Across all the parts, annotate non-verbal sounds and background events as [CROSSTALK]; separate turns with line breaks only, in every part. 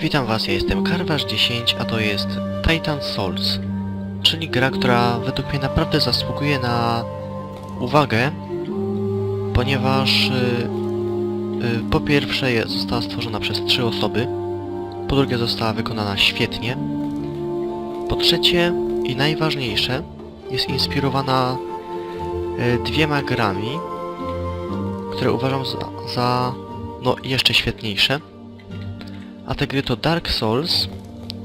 Witam was, ja jestem Karwasz10, a to jest Titan Souls, czyli gra, która według mnie naprawdę zasługuje na uwagę, ponieważ y, y, po pierwsze została stworzona przez trzy osoby, po drugie została wykonana świetnie, po trzecie i najważniejsze jest inspirowana y, dwiema grami, które uważam za, za no jeszcze świetniejsze. A te gry to Dark Souls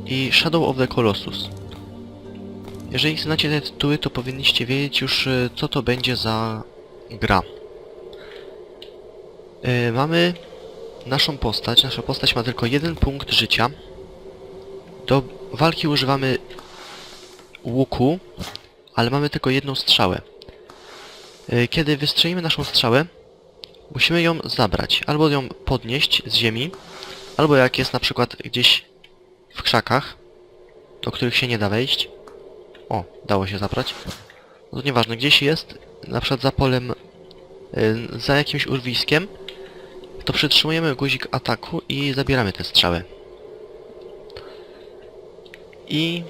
i Shadow of the Colossus. Jeżeli znacie te tytuły, to powinniście wiedzieć już, y, co to będzie za gra. Y, mamy naszą postać. Nasza postać ma tylko jeden punkt życia. Do walki używamy łuku, ale mamy tylko jedną strzałę. Y, Kiedy wystrzelimy naszą strzałę, musimy ją zabrać, albo ją podnieść z ziemi, Albo jak jest na przykład gdzieś w krzakach, do których się nie da wejść. O, dało się zabrać. No to nieważne, gdzieś jest, na przykład za polem, y, za jakimś urwiskiem, to przytrzymujemy guzik ataku i zabieramy tę strzałę. I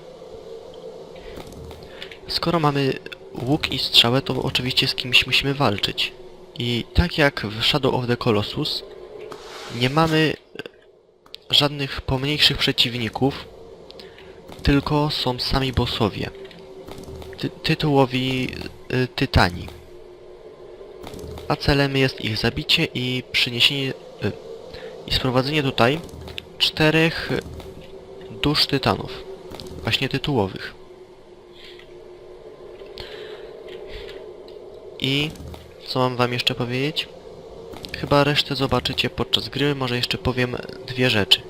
skoro mamy łuk i strzałę, to oczywiście z kimś musimy walczyć. I tak jak w Shadow of the Colossus, nie mamy żadnych pomniejszych przeciwników, tylko są sami bossowie. Ty tytułowi y, tytani. A celem jest ich zabicie i przyniesienie y, i sprowadzenie tutaj czterech dusz tytanów. Właśnie tytułowych. I co mam wam jeszcze powiedzieć? Chyba resztę zobaczycie podczas gry, może jeszcze powiem dwie rzeczy.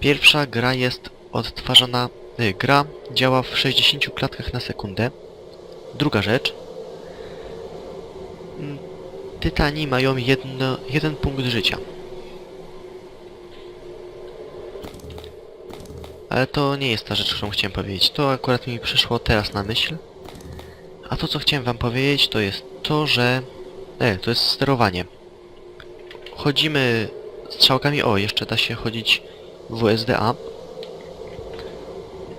Pierwsza gra jest odtwarzana... Y, gra działa w 60 klatkach na sekundę. Druga rzecz. Tytani mają jedno, jeden punkt życia. Ale to nie jest ta rzecz, którą chciałem powiedzieć. To akurat mi przyszło teraz na myśl. A to, co chciałem wam powiedzieć, to jest to, że... E, to jest sterowanie chodzimy strzałkami. O, jeszcze da się chodzić WSDA.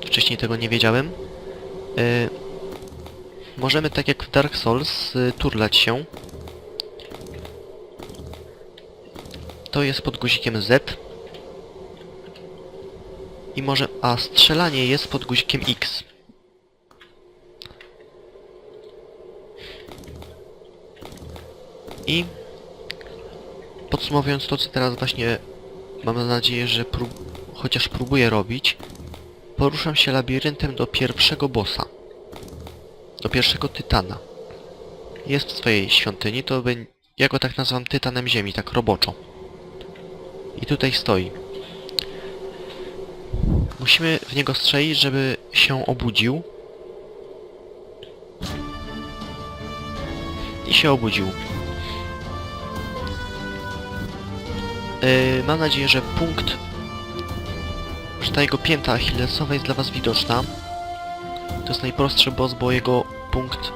Wcześniej tego nie wiedziałem. Y, możemy tak jak w Dark Souls y, turlać się. To jest pod guzikiem Z. I może... A strzelanie jest pod guzikiem X. I Podsumowując to, co teraz właśnie mam nadzieję, że prób chociaż próbuję robić, poruszam się labiryntem do pierwszego bossa. Do pierwszego tytana. Jest w swojej świątyni, to ja go tak nazywam tytanem ziemi, tak roboczo. I tutaj stoi. Musimy w niego strzelić, żeby się obudził. I się obudził. Yy, mam nadzieję, że punkt, że ta jego pięta achillesowa jest dla was widoczna. To jest najprostszy boss, bo jego punkt,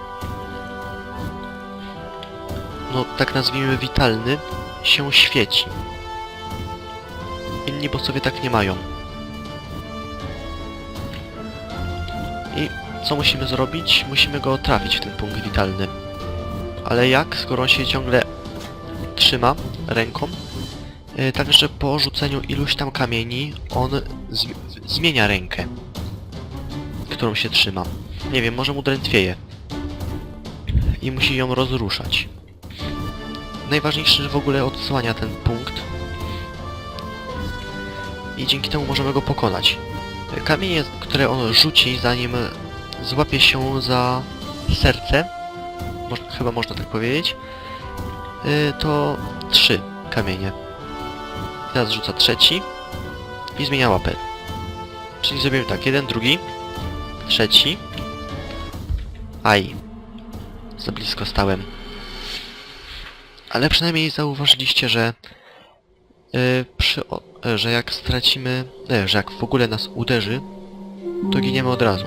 no tak nazwijmy witalny, się świeci. Inni bossowie tak nie mają. I co musimy zrobić? Musimy go trafić w ten punkt witalny. Ale jak, skoro on się ciągle trzyma ręką, E, Także po rzuceniu iluś tam kamieni on zm zmienia rękę, którą się trzyma. Nie wiem, może mu drętwieje. I musi ją rozruszać. Najważniejsze, że w ogóle odsłania ten punkt. I dzięki temu możemy go pokonać. E, Kamienie, które on rzuci, zanim złapie się za serce, chyba można tak powiedzieć, e, to trzy kamienie. Teraz rzuca trzeci i zmienia łapę. Czyli zrobimy tak, jeden, drugi, trzeci. Aj. Za blisko stałem. Ale przynajmniej zauważyliście, że yy, przy, o, że jak stracimy, nie, że jak w ogóle nas uderzy, to giniemy od razu.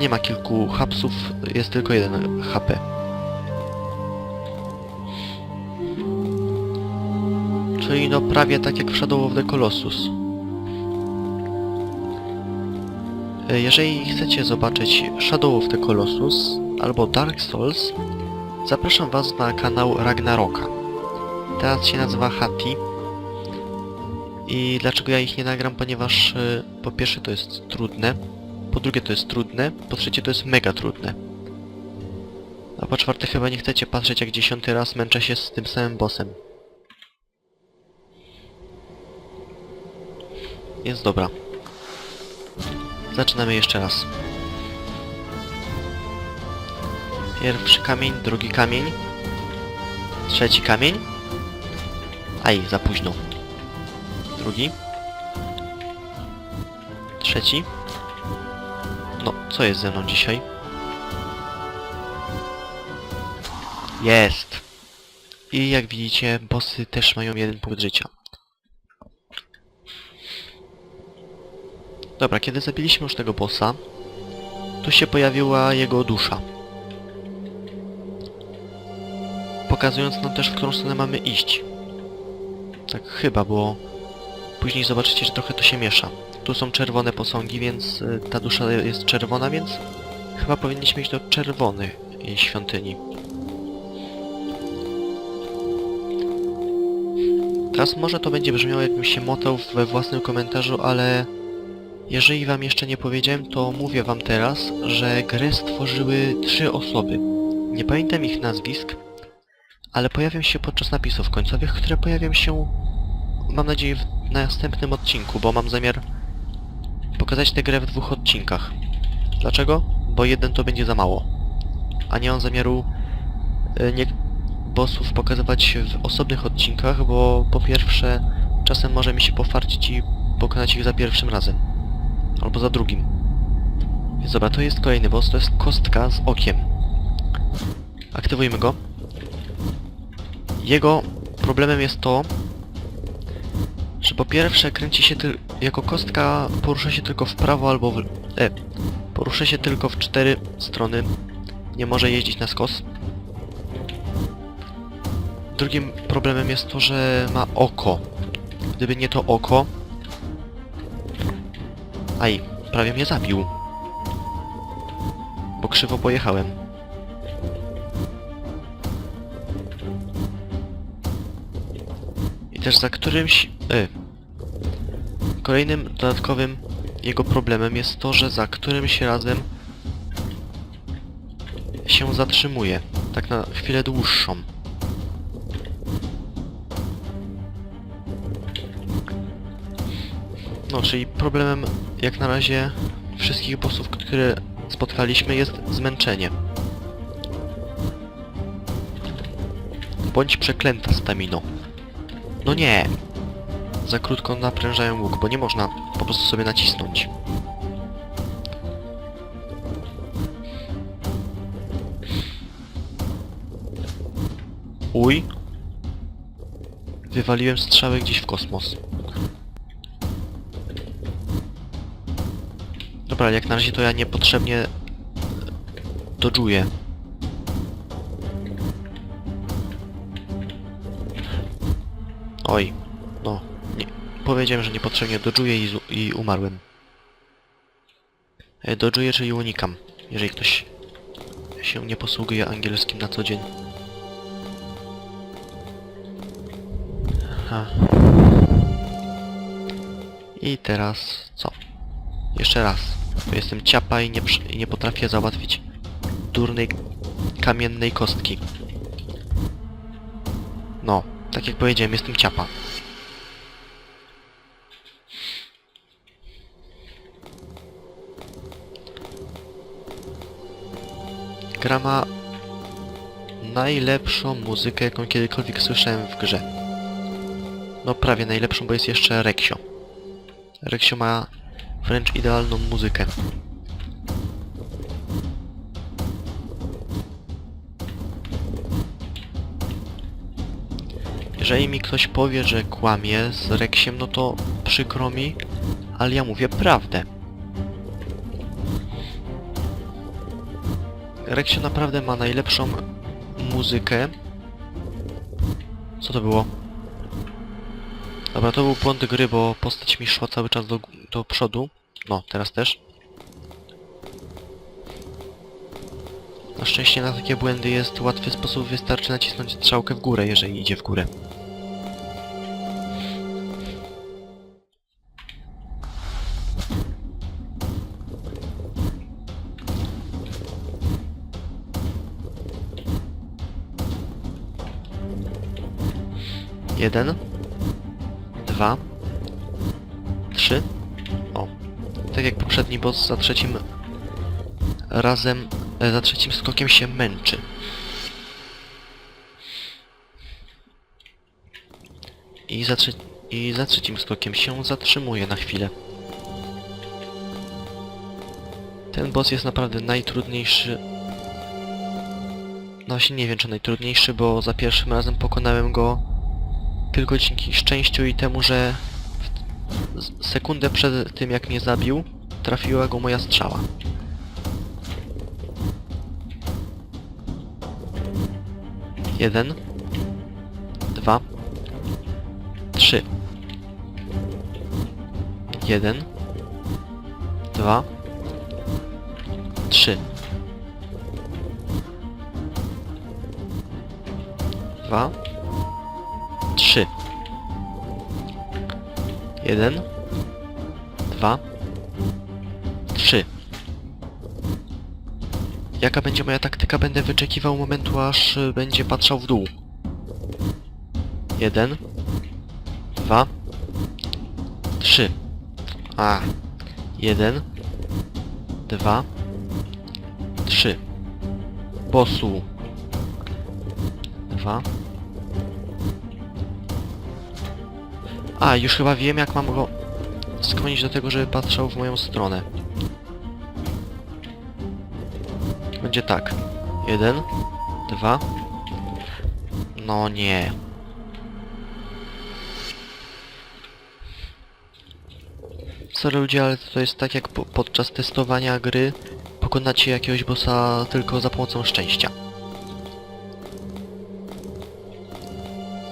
Nie ma kilku hapsów, jest tylko jeden HP. Czyli no prawie tak jak w Shadow of the Colossus. E, Jeżeli chcecie zobaczyć Shadow of the Colossus albo Dark Souls, zapraszam was na kanał Ragnaroka. Teraz się nazywa Hati. I dlaczego ja ich nie nagram? Ponieważ e, po pierwsze to jest trudne, po drugie to jest trudne, po trzecie to jest mega trudne. A po czwarte chyba nie chcecie patrzeć jak dziesiąty raz męczę się z tym samym bossem. Jest dobra. Zaczynamy jeszcze raz. Pierwszy kamień, drugi kamień. Trzeci kamień. Aj, za późno. Drugi. Trzeci. No, co jest ze mną dzisiaj? Jest! I jak widzicie, bossy też mają jeden punkt życia. Dobra, kiedy zabiliśmy już tego bossa, tu się pojawiła jego dusza. Pokazując nam też, w którą stronę mamy iść. Tak chyba, bo później zobaczycie, że trochę to się miesza. Tu są czerwone posągi, więc y, ta dusza jest czerwona, więc chyba powinniśmy iść do czerwonej y, świątyni. Teraz może to będzie brzmiało jakbym się motał we własnym komentarzu, ale jeżeli wam jeszcze nie powiedziałem, to mówię wam teraz, że grę stworzyły trzy osoby. Nie pamiętam ich nazwisk, ale pojawią się podczas napisów końcowych, które pojawią się, mam nadzieję, w następnym odcinku, bo mam zamiar pokazać tę grę w dwóch odcinkach. Dlaczego? Bo jeden to będzie za mało. A nie mam zamiaru y, nie bossów pokazywać w osobnych odcinkach, bo po pierwsze czasem może mi się pofarcić i pokonać ich za pierwszym razem. Albo za drugim. Więc dobra, to jest kolejny boss, to jest kostka z okiem. Aktywujmy go. Jego problemem jest to, że po pierwsze kręci się tyl- jako kostka porusza się tylko w prawo albo w... E, porusza się tylko w cztery strony. Nie może jeździć na skos. Drugim problemem jest to, że ma oko. Gdyby nie to oko... Aj, prawie mnie zabił. Bo krzywo pojechałem. I też za którymś... Y, kolejnym dodatkowym jego problemem jest to, że za którymś razem się zatrzymuje. Tak na chwilę dłuższą. No, czyli problemem jak na razie wszystkich bossów, które spotkaliśmy jest zmęczenie. Bądź przeklęta stamino. No nie! Za krótko naprężają łuk, bo nie można po prostu sobie nacisnąć. Uj! Wywaliłem strzałę gdzieś w kosmos. Dobra, jak na razie to ja niepotrzebnie dodżuję. Powiedziałem, że niepotrzebnie dodżuję i, i umarłem. E, Dodżuję, czyli unikam, jeżeli ktoś się nie posługuje angielskim na co dzień. Aha. I teraz co? Jeszcze raz. Bo jestem ciapa i nie, i nie potrafię załatwić durnej kamiennej kostki. No, tak jak powiedziałem, jestem ciapa. Gra ma najlepszą muzykę, jaką kiedykolwiek słyszałem w grze. No prawie najlepszą, bo jest jeszcze Reksio. Reksio ma wręcz idealną muzykę. Jeżeli mi ktoś powie, że kłamie z Reksiem, no to przykro mi, ale ja mówię prawdę. Reksio naprawdę ma najlepszą muzykę. Co to było? Dobra, to był błąd gry, bo postać mi szła cały czas do, do przodu. No, teraz też. Na szczęście na takie błędy jest łatwy sposób, wystarczy nacisnąć strzałkę w górę, jeżeli idzie w górę. Jeden. Dwa. Trzy. O. Tak jak poprzedni boss za trzecim razem, e, za trzecim skokiem się męczy. I za, I za trzecim skokiem się zatrzymuje na chwilę. Ten boss jest naprawdę najtrudniejszy. No właśnie nie wiem czy najtrudniejszy, bo za pierwszym razem pokonałem go tylko dzięki szczęściu i temu, że sekundę przed tym jak mnie zabił, trafiła go moja strzała. Jeden. Dwa. Trzy. Jeden. Dwa. Trzy. Dwa. Jeden. Dwa. Trzy. Jaka będzie moja taktyka? Będę wyczekiwał momentu, aż y, będzie patrzał w dół. Jeden. Dwa. Trzy. A. Jeden. Dwa. Trzy. Bosu. Dwa. A, już chyba wiem jak mam go skłonić do tego, żeby patrzał w moją stronę. Będzie tak. Jeden, dwa. No nie. Sorry ludzie, ale to jest tak jak po podczas testowania gry pokonacie jakiegoś bossa tylko za pomocą szczęścia.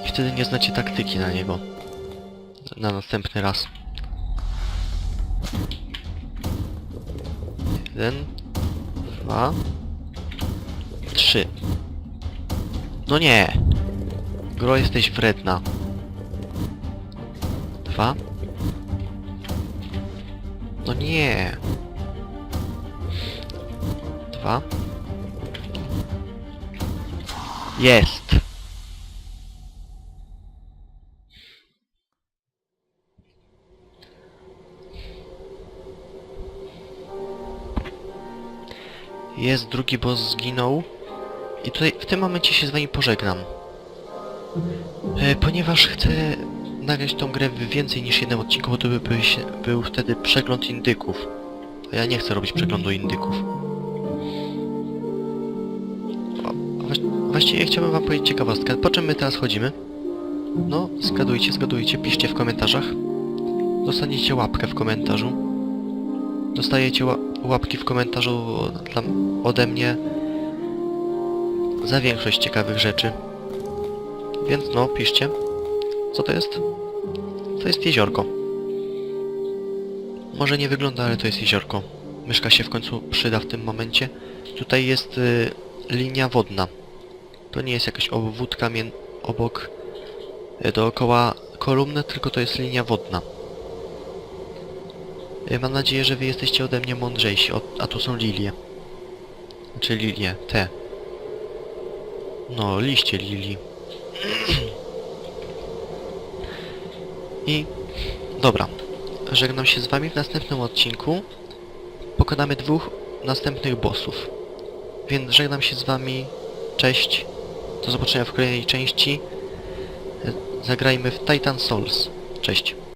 I wtedy nie znacie taktyki na niego. Na następny raz. Jeden, dwa, trzy. No nie! Gro, jesteś wredna. Dwa. No nie! Dwa. Jest! Jest, drugi boss zginął. I tutaj w tym momencie się z wami pożegnam. E, ponieważ chcę nagrać tą grę w więcej niż jednym odcinku, bo to by był, był wtedy przegląd indyków. A ja nie chcę robić przeglądu indyków. Właściwie chciałbym wam powiedzieć ciekawostkę. Po czym my teraz chodzimy? No, zgadujcie, zgadujcie, piszcie w komentarzach. Dostaniecie łapkę w komentarzu. Dostajecie ła łapki w komentarzu ode mnie za większość ciekawych rzeczy. Więc no, piszcie. Co to jest? To jest jeziorko. Może nie wygląda, ale to jest jeziorko. Myszka się w końcu przyda w tym momencie. Tutaj jest y, linia wodna. To nie jest jakaś obwódka obok y, dookoła kolumny, tylko to jest linia wodna. Y, Mam nadzieję, że wy jesteście ode mnie mądrzejsi, o, a tu są lilie. Czy lilie, te. No, liście lilii. [CLEARS THROAT] I dobra, żegnam się z wami w następnym odcinku. Pokonamy dwóch następnych bossów. Więc żegnam się z wami. Cześć. Do zobaczenia w kolejnej części. Zagrajmy w Titan Souls. Cześć.